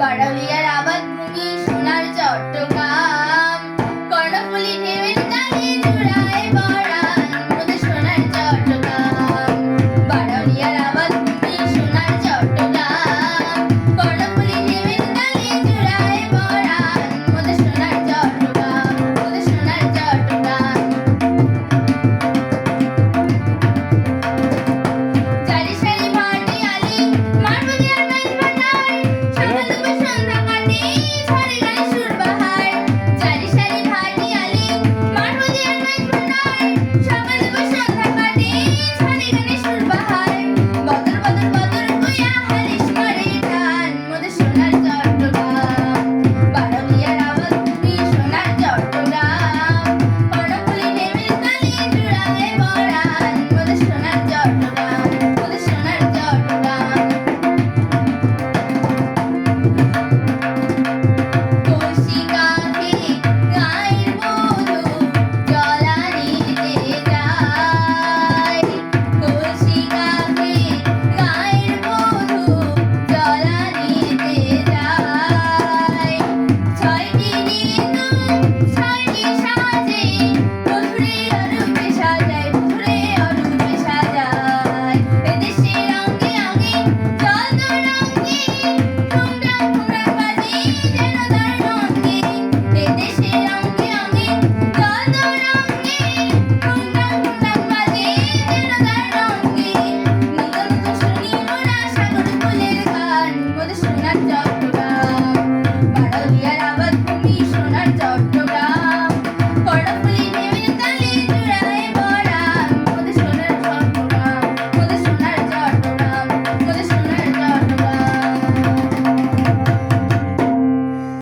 বাড়ালিয়ার আবাদ ভূমি চট্টগ্রাম। কর্ণফুলি ঢেউয়ের তালে বড় You.